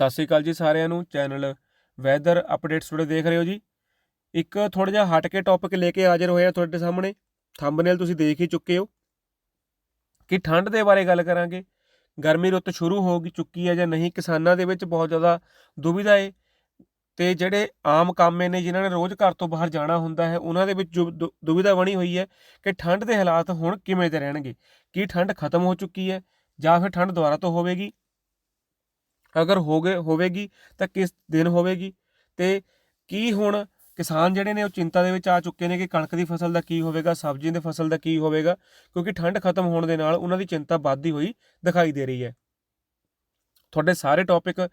ਸਤਿ ਸ੍ਰੀ ਅਕਾਲ ਜੀ ਸਾਰਿਆਂ ਨੂੰ, ਚੈਨਲ ਵੈਦਰ ਅਪਡੇਟਸ ਟੁਡੇ ਦੇਖ ਰਹੇ ਹੋ ਜੀ। ਇੱਕ ਥੋੜਾ ਜਿਹਾ ਹਟ ਕੇ ਟੌਪਿਕ ਲੈ ਕੇ ਹਾਜ਼ਰ ਹੋਇਆ ਤੁਹਾਡੇ ਸਾਹਮਣੇ। ਥੰਬਨੇਲ ਤੁਸੀਂ ਦੇਖ ਹੀ ਚੁੱਕੇ ਹੋ। ਕਿ ਠੰਡ ਦੇ ਬਾਰੇ ਗੱਲ ਕਰਾਂਗੇ। ਗਰਮੀ ਰੁੱਤ ਸ਼ੁਰੂ ਹੋ ਗਈ ਚੁੱਕੀ ਹੈ ਜਾਂ ਨਹੀਂ, ਕਿਸਾਨਾਂ ਦੇ ਵਿੱਚ ਬਹੁਤ ਜ਼ਿਆਦਾ ਦੁਵਿਧਾ ਹੈ ਤੇ ਜਿਹੜੇ ਆਮ ਕਾਮੇ ਨੇ, ਜਿਨ੍ਹਾਂ ਨੇ ਰੋਜ਼ ਘਰ ਤੋਂ ਬਾਹਰ ਜਾਣਾ ਹੁੰਦਾ ਹੈ, ਉਹਨਾਂ ਦੇ ਵਿੱਚ ਜੋ ਦੁ- ਦੁਵਿਧਾ ਬਣੀ ਹੋਈ ਹੈ ਕਿ ਠੰਡ ਦੇ ਹਾਲਾਤ ਹੁਣ ਕਿਵੇਂ ਦੇ ਰਹਿਣਗੇ? ਕੀ ਠੰਡ ਖਤਮ ਹੋ ਚੁੱਕੀ ਹੈ ਜਾਂ ਫਿਰ ਠੰਡ ਦੁਬਾਰਾ ਤੋਂ ਹੋਵੇਗੀ? ਅਗਰ ਹੋ ਗਏ ਹੋਵੇਗੀ ਤਾਂ ਕਿਸ ਦਿਨ ਹੋਵੇਗੀ? ਤੇ ਕੀ ਹੁਣ ਕਿਸਾਨ ਜਿਹੜੇ ਨੇ ਉਹ ਚਿੰਤਾ ਦੇ ਵਿੱਚ ਆ ਚੁੱਕੇ ਨੇ ਕਿ ਕਣਕ ਦੀ ਫਸਲ ਦਾ ਕੀ ਹੋਵੇਗਾ ਸਬਜ਼ੀ ਦੀ ਫਸਲ ਦਾ ਕੀ ਹੋਵੇਗਾ, ਕਿਉਂਕਿ ਠੰਡ ਖਤਮ ਹੋਣ ਦੇ ਨਾਲ ਉਹਨਾਂ ਦੀ ਚਿੰਤਾ ਵੱਧਦੀ ਹੋਈ ਦਿਖਾਈ ਦੇ ਰਹੀ ਹੈ। ਤੁਹਾਡੇ ਸਾਰੇ ਟੌਪਿਕ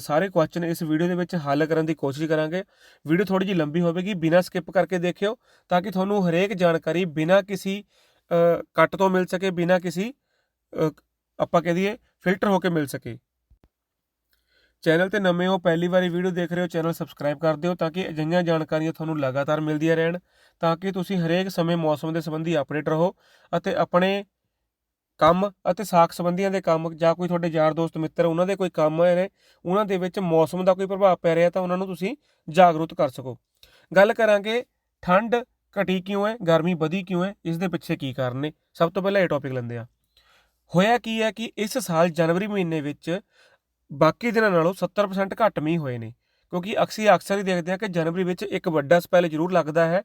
ਸਾਰੇ ਕੁਐਸਚਨ ਇਸ ਵੀਡੀਓ ਦੇ ਵਿੱਚ ਹੱਲ ਕਰਨ ਦੀ ਕੋਸ਼ਿਸ਼ ਕਰਾਂਗੇ। ਵੀਡੀਓ ਥੋੜੀ ਜਿਹੀ ਲੰਬੀ ਹੋਵੇਗੀ, ਬਿਨਾਂ ਸਕਿਪ ਕਰਕੇ ਦੇਖਿਓ, ਤਾਂ ਕਿ ਤੁਹਾਨੂੰ ਹਰੇਕ ਜਾਣਕਾਰੀ ਬਿਨਾਂ ਕਿਸੇ ਕੱਟ ਤੋਂ ਮਿਲ ਸਕੇ, ਬਿਨਾਂ ਕਿਸੇ ਆਪਾਂ ਕਹਿ ਦਈਏ ਫਿਲਟਰ ਹੋ ਕੇ ਮਿਲ ਸਕੇ। ਚੈਨਲ ਤੇ ਨਵੇਂ ਹੋ, ਪਹਿਲੀ ਵਾਰੀ ਵੀਡੀਓ ਦੇਖ ਰਹੇ ਹੋ, ਚੈਨਲ ਸਬਸਕ੍ਰਾਈਬ ਕਰ ਦਿਓ ਤਾਂ ਕਿ ਅਜਿਹੀਆਂ ਜਾਣਕਾਰੀਆਂ ਤੁਹਾਨੂੰ ਲਗਾਤਾਰ ਮਿਲਦੀਆਂ ਰਹਿਣ, ਤਾਂ ਕਿ ਤੁਸੀਂ ਹਰੇਕ ਸਮੇਂ ਮੌਸਮ ਦੇ ਸੰਬੰਧੀ ਅਪਡੇਟ ਰਹੋ ਅਤੇ ਆਪਣੇ ਕੰਮ ਅਤੇ ਸਾਖ ਸੰਬੰਧੀਆਂ ਦੇ ਕੰਮ ਜਾਂ ਕੋਈ ਤੁਹਾਡੇ ਯਾਰ ਦੋਸਤ, ਮਿੱਤਰ, ਉਹਨਾਂ ਦੇ ਕੋਈ ਕੰਮ ਹੋਏ ਨੇ, ਉਹਨਾਂ ਦੇ ਵਿੱਚ ਮੌਸਮ ਦਾ ਕੋਈ ਪ੍ਰਭਾਵ ਪੈ ਰਿਹਾ ਤਾਂ ਉਹਨਾਂ ਨੂੰ ਤੁਸੀਂ ਜਾਗਰੂਕ ਕਰ ਸਕੋ। ਗੱਲ ਕਰਾਂਗੇ ਠੰਡ ਘਟੀ ਕਿਉਂ ਹੈ, ਗਰਮੀ ਵਧੀ ਕਿਉਂ ਹੈ, ਇਸ ਦੇ ਪਿੱਛੇ ਕੀ ਕਾਰਨ ਨੇ, ਸਭ ਤੋਂ ਪਹਿਲਾਂ ਇਹ ਟੌਪਿਕ ਲੈਂਦੇ ਆ ਹੋਇਆ ਕੀ ਹੈ ਕਿ ਇਸ ਸਾਲ ਜਨਵਰੀ ਮਹੀਨੇ ਵਿੱਚ ਬਾਕੀ ਦਿਨਾਂ ਨਾਲੋਂ 70% ਘੱਟ ਮੀਂਹ ਹੋਏ ਨੇ, ਕਿਉਂਕਿ ਅਕਸੀ ਅਕਸਰ ਹੀ ਦੇਖਦੇ ਹਾਂ ਕਿ ਜਨਵਰੀ ਵਿੱਚ ਇੱਕ ਵੱਡਾ ਸਪੈਲ ਜ਼ਰੂਰ ਲੱਗਦਾ ਹੈ,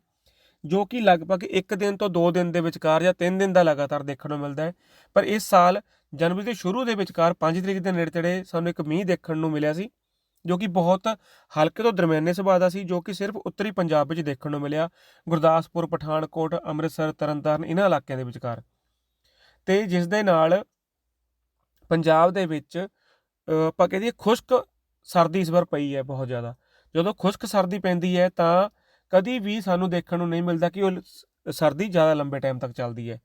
ਜੋ ਕਿ ਲਗਭਗ 1 ਦਿਨ ਤੋਂ 2 ਦਿਨ ਦੇ ਵਿਚਕਾਰ ਜਾਂ 3 ਦਿਨ ਦਾ ਲਗਾਤਾਰ ਦੇਖਣ ਨੂੰ ਮਿਲਦਾ ਹੈ। ਪਰ ਇਸ ਸਾਲ ਜਨਵਰੀ ਦੇ ਸ਼ੁਰੂ ਦੇ ਵਿਚਕਾਰ 5 ਤਰੀਕ ਦੇ ਨੇੜੇ ਤੇੜੇ ਸਾਨੂੰ ਇੱਕ ਮੀਂਹ ਦੇਖਣ ਨੂੰ ਮਿਲਿਆ ਸੀ, ਜੋ ਕਿ ਬਹੁਤ ਹਲਕੇ ਤੋਂ ਦਰਮਿਆਨੇ ਸੁਭਾਅ ਦਾ ਸੀ, ਜੋ ਕਿ ਸਿਰਫ ਉੱਤਰੀ ਪੰਜਾਬ ਵਿੱਚ ਦੇਖਣ ਨੂੰ ਮਿਲਿਆ, ਗੁਰਦਾਸਪੁਰ, ਪਠਾਨਕੋਟ, ਅੰਮ੍ਰਿਤਸਰ, ਤਰਨਤਾਰਨ ਇਹਨਾਂ ਇਲਾਕਿਆਂ ਦੇ ਵਿਚਕਾਰ। ਤੇ ਜਿਸ ਦੇ ਨਾਲ ਪੰਜਾਬ ਦੇ ਵਿੱਚ ਆਪਾਂ ਕਹਿ ਦਈਏ ਖੁਸ਼ਕ ਸਰਦੀ ਇਸ ਵਾਰ ਪਈ ਹੈ ਬਹੁਤ ਜ਼ਿਆਦਾ। ਜਦੋਂ ਖੁਸ਼ਕ ਸਰਦੀ ਪੈਂਦੀ ਹੈ ਤਾਂ ਕਦੀ ਵੀ ਸਾਨੂੰ ਦੇਖਣ ਨੂੰ ਨਹੀਂ ਮਿਲਦਾ ਕਿ ਉਹ ਸ- ਸਰਦੀ ਜ਼ਿਆਦਾ ਲੰਬੇ ਟਾਈਮ ਤੱਕ ਚੱਲਦੀ ਹੈ।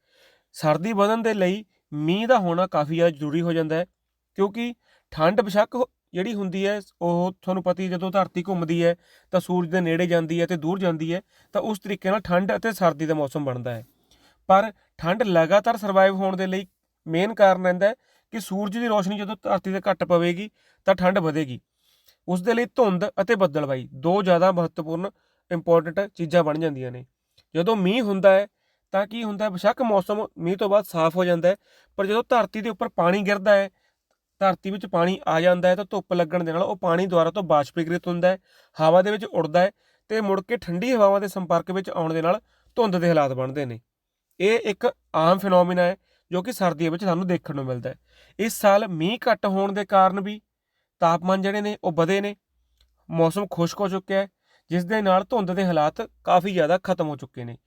ਸਰਦੀ ਵਧਣ ਦੇ ਲਈ ਮੀਂਹ ਦਾ ਹੋਣਾ ਕਾਫੀ ਜ਼ਿਆਦਾ ਜ਼ਰੂਰੀ ਹੋ ਜਾਂਦਾ ਹੈ, ਕਿਉਂਕਿ ਠੰਡ ਬੇਸ਼ੱਕ ਜਿਹੜੀ ਹੁੰਦੀ ਹੈ, ਉਹ ਤੁਹਾਨੂੰ ਪਤਾ ਹੀ ਜਦੋਂ ਧਰਤੀ ਘੁੰਮਦੀ ਹੈ ਤਾਂ ਸੂਰਜ ਦੇ ਨੇੜੇ ਜਾਂਦੀ ਹੈ ਤੇ ਦੂਰ ਜਾਂਦੀ ਹੈ, ਤਾਂ ਉਸ ਤਰੀਕੇ ਨਾਲ ਠੰਡ ਅਤੇ ਸਰਦੀ ਦਾ ਮੌਸਮ ਬਣਦਾ ਹੈ। ਪਰ ਠੰਡ ਲਗਾਤਾਰ ਸਰਵਾਈਵ ਹੋਣ ਦੇ ਲਈ ਮੇਨ ਕਾਰਨ ਰਹਿੰਦਾ ਹੈ ਕਿ ਸੂਰਜ ਦੀ ਰੋਸ਼ਨੀ ਜਦੋਂ ਧਰਤੀ ਤੇ ਘੱਟ ਪਵੇਗੀ ਤਾਂ ਠੰਡ ਵਧੇਗੀ। ਉਸ ਦੇ ਲਈ ਧੁੰਦ ਅਤੇ ਬੱਦਲਬਾਈ ਦੋ ਜ਼ਿਆਦਾ ਮਹੱਤਵਪੂਰਨ ਇੰਪੋਰਟੈਂਟ ਚੀਜ਼ਾਂ ਬਣ ਜਾਂਦੀਆਂ ਨੇ। ਜਦੋਂ ਮੀਂਹ ਹੁੰਦਾ ਹੈ ਤਾਂ ਕੀ ਹੁੰਦਾ ਹੈ? ਬੇਸ਼ੱਕ ਮੌਸਮ ਮੀਂਹ ਤੋਂ ਬਾਅਦ ਸਾਫ਼ ਹੋ ਜਾਂਦਾ ਹੈ, ਪਰ ਜਦੋਂ ਧਰਤੀ ਦੇ ਉੱਪਰ ਪਾਣੀ ਗਿਰਦਾ ਹੈ, ਧਰਤੀ ਵਿੱਚ ਪਾਣੀ ਆ ਜਾਂਦਾ ਹੈ ਤਾਂ ਧੁੱਪ ਲੱਗਣ ਦੇ ਨਾਲ ਉਹ ਪਾਣੀ ਦੁਆਰਾ ਤੋਂ ਬਾਸ਼ਪੀਕ੍ਰਿਤ ਹੁੰਦਾ ਹੈ, ਹਵਾ ਦੇ ਵਿੱਚ ਉੱਡਦਾ ਹੈ ਤੇ ਮੁੜ ਕੇ ਠੰਡੀ ਹਵਾਵਾਂ ਦੇ ਸੰਪਰਕ ਵਿੱਚ ਆਉਣ ਦੇ ਨਾਲ ਧੁੰਦ ਦੇ ਹਾਲਾਤ ਬਣਦੇ ਨੇ। ਇਹ ਇੱਕ ਆਮ ਫਿਨੋਮੀਨਾ ਹੈ ਜੋ ਕਿ ਸਰਦੀਆਂ ਵਿੱਚ ਸਾਨੂੰ ਦੇਖਣ ਨੂੰ ਮਿਲਦਾ ਹੈ। ਇਸ ਸਾਲ ਮੀਂਹ ਘੱਟ ਹੋਣ ਦੇ ਕਾਰਨ ਵੀ ਤਾਪਮਾਨ ਜਿਹੜੇ ਨੇ ਉਹ ਵਧੇ ਨੇ, ਮੌਸਮ ਖੁਸ਼ਕ ਹੋ ਚੁੱਕਿਆ ਹੈ, ਜਿਸ ਦੇ ਨਾਲ ਧੁੰਦ ਦੇ ਹਾਲਾਤ ਕਾਫੀ ਜ਼ਿਆਦਾ ਖਤਮ ਹੋ ਚੁੱਕੇ ਨੇ।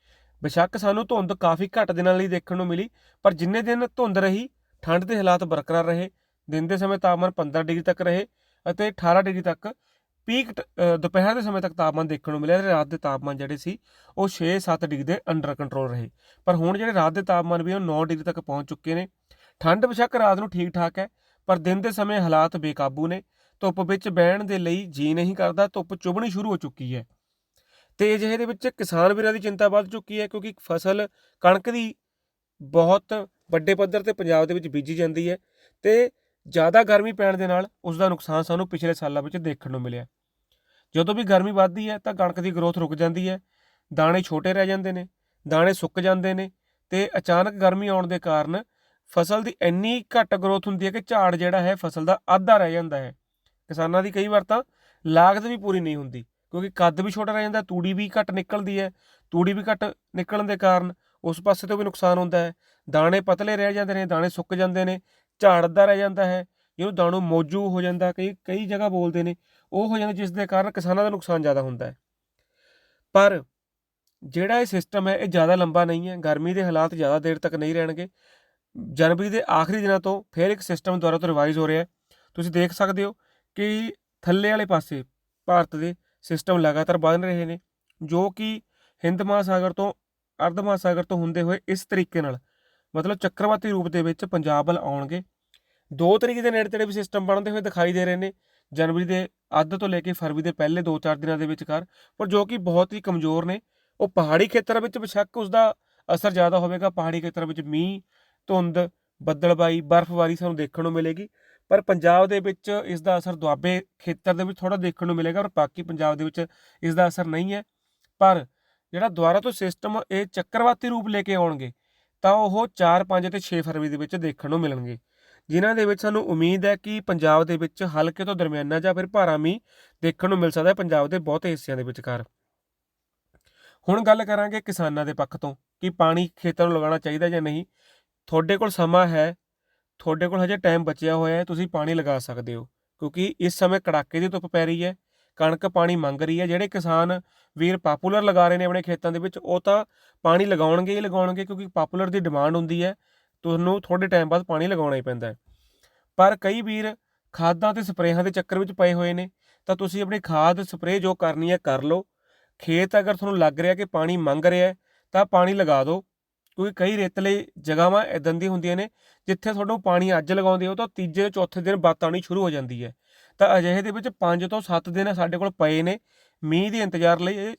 ਬੇਸ਼ੱਕ ਸਾਨੂੰ ਧੁੰਦ ਕਾਫੀ ਘੱਟ ਦਿਨਾਂ ਲਈ ਦੇਖਣ ਨੂੰ ਮਿਲੀ, ਪਰ ਜਿੰਨੇ ਦਿਨ ਧੁੰਦ ਰਹੀ, ਠੰਡ ਦੇ ਹਾਲਾਤ ਬਰਕਰਾਰ ਰਹੇ, ਦਿਨ ਦੇ ਸਮੇਂ ਤਾਪਮਾਨ 15 ਡਿਗਰੀ ਤੱਕ ਰਹੇ ਅਤੇ 18 ਡਿਗਰੀ ਤੱਕ ਪੀਕ ਟ- ਦੁਪਹਿਰ ਦੇ ਸਮੇਂ ਤੱਕ ਤਾਪਮਾਨ ਦੇਖਣ ਨੂੰ ਮਿਲਿਆ ਤੇ ਰਾਤ ਦੇ ਤਾਪਮਾਨ ਜਿਹੜੇ ਸੀ, ਉਹ 6-7 ਡਿਗਰੀ ਦੇ ਅੰਡਰ ਕੰਟਰੋਲ ਰਹੇ। ਪਰ ਹੁਣ ਜਿਹੜੇ ਰਾਤ ਦੇ ਤਾਪਮਾਨ ਵੀ ਉਹ 9 ਡਿਗਰੀ ਤੱਕ ਪਹੁੰਚ ਚੁੱਕੇ ਨੇ। ਠੰਡ ਬੇਸ਼ੱਕ ਰਾਤ ਨੂੰ ਠੀਕ ਠਾਕ ਹੈ, ਪਰ ਦਿਨ ਦੇ ਸਮੇਂ ਹਾਲਾਤ ਬੇਕਾਬੂ ਨੇ। ਧੁੱਪ ਵਿੱਚ ਬਹਿਣ ਦੇ ਲਈ ਜੀ ਨਹੀਂ ਕਰਦਾ, ਧੁੱਪ ਚੁਭਣੀ ਸ਼ੁਰੂ ਹੋ ਚੁੱਕੀ ਹੈ। ਤੇ ਅਜਿਹੇ ਦੇ ਵਿੱਚ ਕਿਸਾਨ ਵੀਰਾਂ ਦੀ ਚਿੰਤਾ ਵੱਧ ਚੁੱਕੀ ਹੈ, ਕਿਉਂਕਿ ਫਸਲ ਕਣਕ ਦੀ ਬਹੁਤ ਵੱਡੇ ਪੱਧਰ ਤੇ ਪੰਜਾਬ ਦੇ ਵਿੱਚ ਬੀਜੀ ਜਾਂਦੀ ਹੈ ਤੇ ਜ਼ਿਆਦਾ ਗਰਮੀ ਪੈਣ ਦੇ ਨਾਲ ਉਸ ਦਾ ਨੁਕਸਾਨ ਸਾਨੂੰ ਪਿਛਲੇ ਸਾਲਾਂ ਵਿੱਚ ਦੇਖਣ ਨੂੰ ਮਿਲਿਆ। ਜਦੋਂ ਵੀ ਗਰਮੀ ਵੱਧਦੀ ਹੈ ਤਾਂ ਕਣਕ ਦੀ ਗਰੋਥ ਰੁਕ ਜਾਂਦੀ ਹੈ, ਦਾਣੇ ਛੋਟੇ ਰਹਿ ਜਾਂਦੇ ਨੇ, ਦਾਣੇ ਸੁੱਕ ਜਾਂਦੇ ਨੇ ਤੇ ਅਚਾਨਕ ਗਰਮੀ ਆਉਣ ਦੇ ਕਾਰਨ ਫਸਲ ਦੀ ਇੰਨੀ ਘੱਟ ਗਰੋਥ ਹੁੰਦੀ ਹੈ ਕਿ ਝਾੜ ਜਿਹੜਾ ਹੈ ਫਸਲ ਦਾ ਅੱਧਾ ਰਹਿ ਜਾਂਦਾ ਹੈ। ਕਿਸਾਨਾਂ ਦੀ ਕਈ ਵਾਰ ਤਾਂ ਲਾਗਤ ਵੀ ਪੂਰੀ ਨਹੀਂ ਹੁੰਦੀ, ਕਿਉਂਕਿ ਕੱਦ ਵੀ ਛੋਟਾ ਰਹਿ ਜਾਂਦਾ, ਤੂੜੀ ਵੀ ਘੱਟ ਨਿਕਲਦੀ ਹੈ, ਤੂੜੀ ਵੀ ਘੱਟ ਨਿਕਲਣ ਦੇ ਕਾਰਨ ਉਸ ਪਾਸੇ ਤੋਂ ਵੀ ਨੁਕਸਾਨ ਹੁੰਦਾ ਹੈ, ਦਾਣੇ ਪਤਲੇ ਰਹਿ ਜਾਂਦੇ ਨੇ, ਦਾਣੇ ਸੁੱਕ ਜਾਂਦੇ ਨੇ, ਝਾੜ ਅੱਧਾ ਰਹਿ ਜਾਂਦਾ ਹੈ ਜਿਹਨੂੰ ਦਾਣੂ ਮੌਜੂ ਹੋ ਜਾਂਦਾ ਕਈ ਕਈ ਜਗ੍ਹਾ ਬੋਲਦੇ ਨੇ, ਉਹ ਹੋ ਜਾਂਦਾ ਜਿਸ ਦੇ ਕਾਰਨ ਕਿਸਾਨਾਂ ਦਾ ਨੁਕਸਾਨ ਜ਼ਿਆਦਾ ਹੁੰਦਾ ਹੈ। ਪਰ ਜਿਹੜਾ ਇਹ ਸਿਸਟਮ ਹੈ, ਇਹ ਜ਼ਿਆਦਾ ਲੰਬਾ ਨਹੀਂ ਹੈ, ਗਰਮੀ ਦੇ ਹਾਲਾਤ ਜ਼ਿਆਦਾ ਦੇਰ ਤੱਕ ਨਹੀਂ ਰਹਿਣਗੇ। ਜਨਵਰੀ ਦੇ ਆਖਰੀ ਦਿਨਾਂ ਤੋਂ ਫਿਰ ਇੱਕ ਸਿਸਟਮ ਦੁਆਰਾ ਤੋਂ ਰਿਵਾਈਜ਼ ਹੋ ਰਿਹਾ ਹੈ। ਤੁਸੀਂ ਦੇਖ ਸਕਦੇ ਹੋ ਕਿ ਥੱਲੇ ਵਾਲੇ ਪਾਸੇ ਭਾਰਤ ਦੇ ਸਿਸਟਮ ਲਗਾਤਾਰ ਬਦਲ ਰਹੇ ਨੇ, ਜੋ ਕਿ ਹਿੰਦ ਮਹਾਸਾਗਰ ਤੋਂ ਅਰਧ ਮਹਾਸਾਗਰ ਤੋਂ ਹੁੰਦੇ ਹੋਏ ਇਸ ਤਰੀਕੇ ਨਾਲ, ਮਤਲਬ ਚੱਕਰਵਾਤੀ ਰੂਪ ਦੇ ਵਿੱਚ ਪੰਜਾਬ ਵੱਲ ਆਉਣਗੇ। ਦੋ ਤਰੀਕੇ ਦੇ ਨੇੜੇ ਤੇੜੇ ਵੀ ਸਿਸਟਮ ਬਣਦੇ ਹੋਏ ਦਿਖਾਈ ਦੇ ਰਹੇ ਨੇ। ਜਨਵਰੀ ਦੇ ਅੱਧ ਤੋਂ ਲੈ ਕੇ ਫਰਵਰੀ ਦੇ ਪਹਿਲੇ 2-4 ਦਿਨਾਂ ਦੇ ਵਿਚਕਾਰ, ਪਰ ਜੋ ਕਿ ਬਹੁਤ ਹੀ ਕਮਜ਼ੋਰ ਨੇ। ਉਹ ਪਹਾੜੀ ਖੇਤਰਾਂ ਵਿੱਚ ਬੇਸ਼ੱਕ ਉਸ ਦਾ ਅਸਰ ਜ਼ਿਆਦਾ ਹੋਵੇਗਾ। ਪਹਾੜੀ ਖੇਤਰਾਂ ਵਿੱਚ ਮੀਂਹ, ਧੁੰਦ, ਬੱਦਲਬਾਈ, ਬਰਫ਼ਬਾਰੀ ਸਾਨੂੰ ਦੇਖਣ ਨੂੰ ਮਿਲੇਗੀ। ਪਰ ਪੰਜਾਬ ਦੇ ਵਿੱਚ ਇਸ ਦਾ ਅਸਰ ਦੁਆਬੇ ਖੇਤਰ ਦੇ ਵਿੱਚ ਥੋੜਾ ਦੇਖਣ ਨੂੰ ਮਿਲੇਗਾ ਔਰ ਬਾਕੀ ਪੰਜਾਬ ਦੇ ਵਿੱਚ ਇਸ ਦਾ ਅਸਰ ਨਹੀਂ ਹੈ। ਪਰ ਜਿਹੜਾ ਦੁਆਰਾ ਤੋਂ ਸਿਸਟਮ ਇਹ ਚੱਕਰਵਾਤੀ ਰੂਪ ਲੈ ਕੇ ਆਉਣਗੇ, ਤਾਂ ਉਹ 4 5 ਤੇ 6 ਫਰਵਰੀ ਦੇ ਵਿੱਚ ਦੇਖਣ ਨੂੰ ਮਿਲਣਗੇ। ਜਿਨ੍ਹਾਂ ਦੇ ਵਿੱਚ ਸਾਨੂੰ ਉਮੀਦ ਹੈ ਕਿ ਪੰਜਾਬ ਦੇ ਵਿੱਚ ਹਲਕੇ ਤੋਂ ਦਰਮਿਆਨਾ ਜਾਂ ਫਿਰ ਭਾਰਾ ਮੀਂਹ ਦੇਖਣ ਨੂੰ ਮਿਲ ਸਕਦਾ ਹੈ ਪੰਜਾਬ ਦੇ ਬਹੁਤੇ ਹਿੱਸਿਆਂ ਦੇ ਵਿਚਕਾਰ। ਹੁਣ ਗੱਲ ਕਰਾਂਗੇ ਕਿਸਾਨਾਂ ਦੇ ਪੱਖ ਤੋਂ ਕਿ ਪਾਣੀ ਖੇਤਾਂ ਨੂੰ ਲਗਾਉਣਾ ਚਾਹੀਦਾ ਜਾਂ ਨਹੀਂ। ਤੁਹਾਡੇ ਕੋਲ ਸਮਾਂ ਹੈ, ਤੁਹਾਡੇ ਕੋਲ ਹਜੇ ਟਾਈਮ ਬਚਿਆ ਹੋਇਆ ਹੈ, ਤੁਸੀਂ ਪਾਣੀ ਲਗਾ ਸਕਦੇ ਹੋ, ਕਿਉਂਕਿ ਇਸ ਸਮੇਂ ਕੜਾਕੇ ਦੀ ਧੁੱਪ ਪੈ ਰਹੀ ਹੈ, ਕਣਕ ਪਾਣੀ ਮੰਗ ਰਹੀ ਹੈ, ਜਿਹੜੇ ਕਿਸਾਨ ਵੀਰ ਪਾਪੂਲਰ ਲਗਾ ਰਹੇ ਨੇ ਆਪਣੇ ਖੇਤਾਂ ਦੇ ਵਿੱਚ, ਉਹ ਤਾਂ ਪਾਣੀ ਲਗਾਉਣਗੇ ਹੀ ਲਗਾਉਣਗੇ ਕਿਉਂਕਿ ਪਾਪੂਲਰ ਦੀ ਡਿਮਾਂਡ ਹੁੰਦੀ ਹੈ। ਤੁਹਾਨੂੰ ਥੋੜੇ ਟਾਈਮ ਬਾਅਦ ਪਾਣੀ ਲਗਾਉਣਾ ਹੀ ਪੈਂਦਾ ਹੈ। ਪਰ ਕਈ ਵੀਰ ਖਾਦਾਂ ਤੇ ਸਪਰੇਹਾਂ ਦੇ ਚੱਕਰ ਵਿੱਚ ਪਏ ਹੋਏ ਨੇ, ਤਾਂ ਤੁਸੀਂ ਆਪਣੀ ਖਾਦ ਸਪਰੇਅ ਜੋ ਕਰਨੀ ਹੈ ਕਰ ਲਓ। ਖੇਤ ਅਗਰ ਤੁਹਾਨੂੰ ਲੱਗ ਰਿਹਾ ਕਿ ਪਾਣੀ ਮੰਗ ਰਿਹਾ ਤਾਂ ਪਾਣੀ ਲਗਾ ਦਿਓ, ਕਿਉਂਕਿ ਕਈ ਰੇਤਲੇ ਜਗ੍ਹਾਵਾਂ ਇਦਾਂ ਦੀਆਂ ਹੁੰਦੀਆਂ ਨੇ, ਜਿੱਥੇ ਤੁਹਾਨੂੰ ਪਾਣੀ ਅੱਜ ਲਗਾਉਂਦੇ ਹੋ, ਤਾਂ ਤੀਜੇ ਚੌਥੇ ਦਿਨ ਬਾਤ ਆਉਣੀ ਸ਼ੁਰੂ ਹੋ ਜਾਂਦੀ ਹੈ। ਤਾਂ ਅਜਿਹੇ ਦੇ ਵਿੱਚ 5 ਤੋਂ 7 ਦਿਨ ਸਾਡੇ ਕੋਲ ਪਏ ਨੇ, ਮੀਂਹ ਦੇ ਇੰਤਜ਼ਾਰ ਲਈ ਇਹ,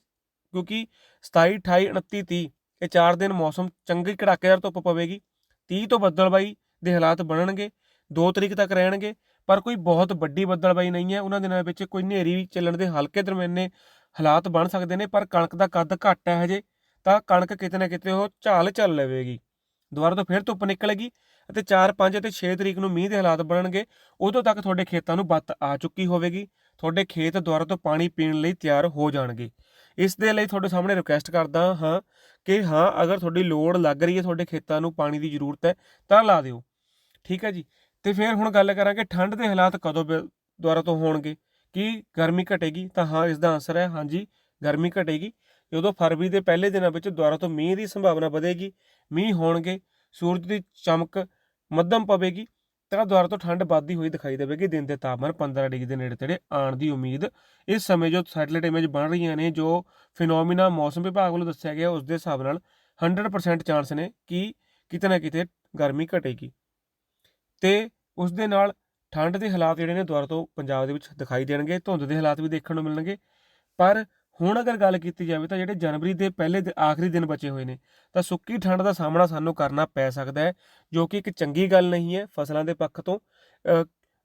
ਕਿਉਂਕਿ 27 28 29 30 ਇਹ 4 ਦਿਨ ਮੌਸਮ ਚੰਗੀ ਕੜਾਕੇਦਾਰ ਧੁੱਪ ਪਵੇਗੀ। 30 ਤੋਂ ਬੱਦਲਬਾਈ ਦੇ ਹਾਲਾਤ ਬਣਨਗੇ 2 ਤਰੀਕ ਤੱਕ ਰਹਿਣਗੇ, ਪਰ ਕੋਈ ਬਹੁਤ ਵੱਡੀ ਬੱਦਲਬਾਈ ਨਹੀਂ ਹੈ। ਉਹਨਾਂ ਦਿਨਾਂ ਵਿੱਚ ਕੋਈ ਹਨੇਰੀ ਵੀ ਚੱਲਣ ਦੇ ਹਲਕੇ ਦਰਮਿਆਨੇ ਹਾਲਾਤ ਬਣ ਸਕਦੇ ਨੇ, ਪਰ ਕਣਕ ਦਾ ਕੱਦ ਘੱਟ ਹੈ ਹਜੇ, ਤਾਂ ਕਣਕ ਕਿਤੇ ਨਾ ਕਿਤੇ ਉਹ ਝਾਲ ਚੱਲ ਲਵੇਗੀ। ਦੁਬਾਰਾ ਤੋਂ ਫਿਰ ਧੁੱਪ ਨਿਕਲੇਗੀ ਅਤੇ 4 5 ਅਤੇ 6 ਤਰੀਕ ਨੂੰ ਮੀਂਹ ਦੇ ਹਾਲਾਤ ਬਣਨਗੇ। ਉਦੋਂ ਤੱਕ ਤੁਹਾਡੇ ਖੇਤਾਂ ਨੂੰ ਬੱਤ ਆ ਚੁੱਕੀ ਹੋਵੇਗੀ। ਤੁਹਾਡੇ ਖੇਤ ਦੁਬਾਰਾ ਤੋਂ ਪਾਣੀ ਪੀਣ ਲਈ ਤਿਆਰ ਹੋ ਜਾਣਗੇ। ਇਸ ਦੇ ਲਈ ਤੁਹਾਡੇ ਸਾਹਮਣੇ ਰਿਕੁਐਸਟ ਕਰਦਾ ਹਾਂ ਕਿ ਹਾਂ, ਅਗਰ ਤੁਹਾਡੀ ਲੋੜ ਲੱਗ ਰਹੀ ਹੈ ਤੁਹਾਡੇ ਖੇਤਾਂ ਨੂੰ ਪਾਣੀ ਦੀ ਜ਼ਰੂਰਤ ਹੈ, ਤਾਂ ਲਾ ਦਿਓ। ਠੀਕ ਹੈ ਜੀ? ਤੇ ਫਿਰ ਹੁਣ ਗੱਲ ਕਰਾਂਗੇ ਠੰਡ ਦੇ ਹਾਲਾਤ ਕਦੋਂ ਬ- ਦੁਬਾਰਾ ਤੋਂ ਹੋਣਗੇ। ਕੀ ਗਰਮੀ ਘਟੇਗੀ? ਤਾਂ ਹਾਂ, ਇਸ ਦਾ ਆਨਸਰ ਹੈ ਹਾਂਜੀ, ਗਰਮੀ ਘਟੇਗੀ। ਜਦੋਂ ਫਰਵਰੀ ਦੇ ਪਹਿਲੇ ਦਿਨਾਂ ਵਿੱਚ ਦੁਆਰਾ ਤੋਂ ਮੀਂਹ ਦੀ ਸੰਭਾਵਨਾ ਵਧੇਗੀ, ਮੀਂਹ ਹੋਣਗੇ, ਸੂਰਜ ਦੀ ਚਮਕ ਮੱਧਮ ਪਵੇਗੀ ਤਾਂ ਦੁਬਾਰਾ ਤੋਂ ਠੰਡ ਵੱਧਦੀ ਹੋਈ ਦਿਖਾਈ ਦੇਵੇਗੀ। ਦਿਨ ਦੇ ਤਾਪਮਾਨ 15 ਡਿਗਰੀ ਦੇ ਨੇੜੇ ਤੇੜੇ ਆਉਣ ਦੀ ਉਮੀਦ। ਇਸ ਸਮੇਂ ਜੋ ਸੈਟੇਲਾਈਟ ਇਮੇਜ ਬਣ ਰਹੀਆਂ ਨੇ, ਜੋ ਫਿਨੋਮੀਨਾ ਮੌਸਮ ਵਿਭਾਗ ਵੱਲੋਂ ਦੱਸਿਆ ਗਿਆ ਉਸ ਦੇ ਹਿਸਾਬ ਨਾਲ 100% ਚਾਂਸ ਨੇ ਕਿ ਕਿਤੇ ਨਾ ਕਿਤੇ ਗਰਮੀ ਘਟੇਗੀ। ਤੇ ਉਸ ਦੇ ਨਾਲ ਠੰਡ ਦੇ ਹਾਲਾਤ ਜਿਹੜੇ ਨੇ ਦੁਬਾਰਾ ਤੋਂ ਪੰਜਾਬ ਦੇ ਵਿੱਚ ਦਿਖਾਈ ਦੇਣਗੇ, ਧੁੰਦ ਦੇ ਹਾਲਾਤ ਵੀ ਦੇਖਣ ਨੂੰ ਮਿਲਣਗੇ। ਪਰ ਹੁਣ ਅਗਰ ਗੱਲ ਕੀਤੀ ਜਾਵੇ ਤਾਂ ਜਿਹੜੇ ਜਨਵਰੀ ਦੇ ਪਹਿਲੇ ਦਿ- ਆਖਰੀ ਦਿਨ ਬਚੇ ਹੋਏ ਨੇ, ਤਾਂ ਸੁੱਕੀ ਠੰਡ ਦਾ ਸਾਹਮਣਾ ਸਾਨੂੰ ਕਰਨਾ ਪੈ ਸਕਦਾ ਹੈ, ਜੋ ਕਿ ਇੱਕ ਚੰਗੀ ਗੱਲ ਨਹੀਂ ਹੈ ਫਸਲਾਂ ਦੇ ਪੱਖ ਤੋਂ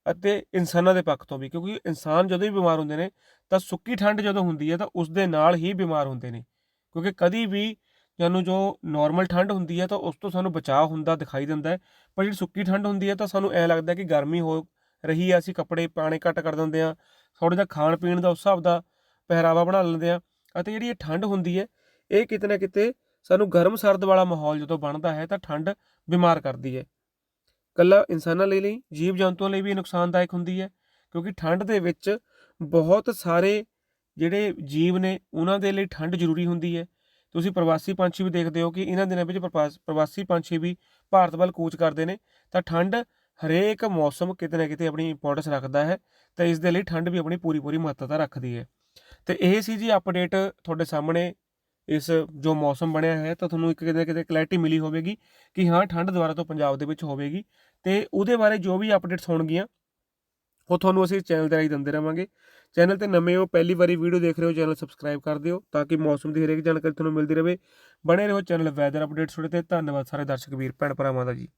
ਅਤੇ ਇਨਸਾਨਾਂ ਦੇ ਪੱਖ ਤੋਂ ਵੀ, ਕਿਉਂਕਿ ਇਨਸਾਨ ਜਦੋਂ ਵੀ ਬਿਮਾਰ ਹੁੰਦੇ ਨੇ, ਤਾਂ ਸੁੱਕੀ ਠੰਡ ਜਦੋਂ ਹੁੰਦੀ ਹੈ ਤਾਂ ਉਸ ਦੇ ਨਾਲ ਹੀ ਬਿਮਾਰ ਹੁੰਦੇ ਨੇ, ਕਿਉਂਕਿ ਕਦੀ ਵੀ ਸਾਨੂੰ ਜੋ ਨਾਰਮਲ ਠੰਡ ਹੁੰਦੀ ਹੈ ਤਾਂ ਉਸ ਤੋਂ ਸਾਨੂੰ ਬਚਾਅ ਹੁੰਦਾ ਦਿਖਾਈ ਦਿੰਦਾ ਹੈ, ਪਰ ਜਿਹੜੀ ਸੁੱਕੀ ਠੰਡ ਹੁੰਦੀ ਹੈ ਤਾਂ ਸਾਨੂੰ ਐ ਲੱਗਦਾ ਕਿ ਗਰਮੀ ਹੋ ਰਹੀ ਹੈ, ਅਸੀਂ ਕੱਪੜੇ ਪਾਣੇ ਘੱਟ ਕਰ ਦਿੰਦੇ ਆ ਥੋੜਾ ਜਿਹਾ ਖਾਣ ਪੀਣ ਦਾ ਉਸ ਹਿਸਾਬ ਦਾ ਪਹਿਰਾਵਾ ਬਣਾ ਲੈਂਦੇ ਆ ਅਤੇ ਜਿਹੜੀ ਇਹ ਠੰਡ ਹੁੰਦੀ ਹੈ, ਇਹ ਕਿਤੇ ਨਾ ਕਿਤੇ ਸਾਨੂੰ ਗਰਮ ਸਰਦ ਵਾਲਾ ਮਾਹੌਲ ਜਦੋਂ ਬਣਦਾ ਹੈ ਤਾਂ ਠੰਡ ਬਿਮਾਰ ਕਰਦੀ ਹੈ। ਕੱਲਾ ਇਨਸਾਨਾਂ ਲਈ ਨਹੀਂ ਜੀਵ ਜੰਤੂਆਂ ਲਈ ਵੀ ਨੁਕਸਾਨਦਾਇਕ ਹੁੰਦੀ ਹੈ, ਕਿਉਂਕਿ ਠੰਡ ਦੇ ਵਿੱਚ ਬਹੁਤ ਸਾਰੇ ਜਿਹੜੇ ਜੀਵ ਨੇ, ਉਹਨਾਂ ਦੇ ਲਈ ਠੰਡ ਜ਼ਰੂਰੀ ਹੁੰਦੀ ਹੈ। ਤੁਸੀਂ ਪ੍ਰਵਾਸੀ ਪੰਛੀ ਵੀ ਦੇਖਦੇ ਹੋ ਕਿ ਇਹਨਾਂ ਦਿਨਾਂ ਵਿੱਚ ਪ੍ਰਵਾਸ- ਪ੍ਰਵਾਸੀ ਪੰਛੀ ਵੀ ਭਾਰਤ ਵੱਲ ਕੂਚ ਕਰਦੇ ਨੇ, ਤਾਂ ਠੰਡ ਹਰੇਕ ਮੌਸਮ ਕਿਤੇ ਨਾ ਕਿਤੇ ਆਪਣੀ ਇੰਪੋਰਟੈਂਸ ਰੱਖਦਾ ਹੈ, ਤਾਂ ਇਸ ਦੇ ਲਈ ਠੰਡ ਵੀ ਆਪਣੀ ਪੂਰੀ ਪੂਰੀ ਮਹੱਤਤਾ ਰੱਖਦੀ ਹੈ। ਤੇ ਇਹ ਸੀ ਜੀ ਅਪਡੇਟ ਤੁਹਾਡੇ ਸਾਹਮਣੇ ਇਸ ਜੋ ਮੌਸਮ ਬਣਿਆ ਹੈ ਤਾਂ ਤੁਹਾਨੂੰ ਇੱਕ ਕਿਤੇ ਨਾ ਕਿਤੇ ਕਲੈਰਿਟੀ ਮਿਲੀ ਹੋਵੇਗੀ ਕਿ ਹਾਂ, ਠੰਡ ਦੁਬਾਰਾ ਤੋਂ ਪੰਜਾਬ ਦੇ ਵਿੱਚ ਹੋਵੇਗੀ ਤੇ ਉਹਦੇ ਬਾਰੇ ਜੋ ਵੀ ਅਪਡੇਟਸ ਹੋਣਗੀਆਂ, ਉਹ ਤੁਹਾਨੂੰ ਅਸੀਂ ਚੈਨਲ ਦੇ ਰਾਹੀਂ ਦਿੰਦੇ ਰਵਾਂਗੇ। ਚੈਨਲ ਤੇ ਨਵੇਂ ਹੋ, ਪਹਿਲੀ ਵਾਰੀ ਵੀਡੀਓ ਦੇਖ ਰਹੇ ਹੋ ਚੈਨਲ ਸਬਸਕ੍ਰਾਈਬ ਕਰ ਦਿਓ ਤਾਂ ਕਿ ਮੌਸਮ ਦੀ ਹਰੇਕ ਜਾਣਕਾਰੀ ਤੁਹਾਨੂੰ ਮਿਲਦੀ ਰਹੇ। ਬਣੇ ਰਹੋ ਚੈਨਲ ਵੈਦਰ ਅਪਡੇਟਸ ਤੇ। ਧੰਨਵਾਦ ਸਾਰੇ ਦਰਸ਼ਕ, ਵੀਰ, ਭੈਣ ਭਰਾਵਾਂ ਦਾ ਜੀ।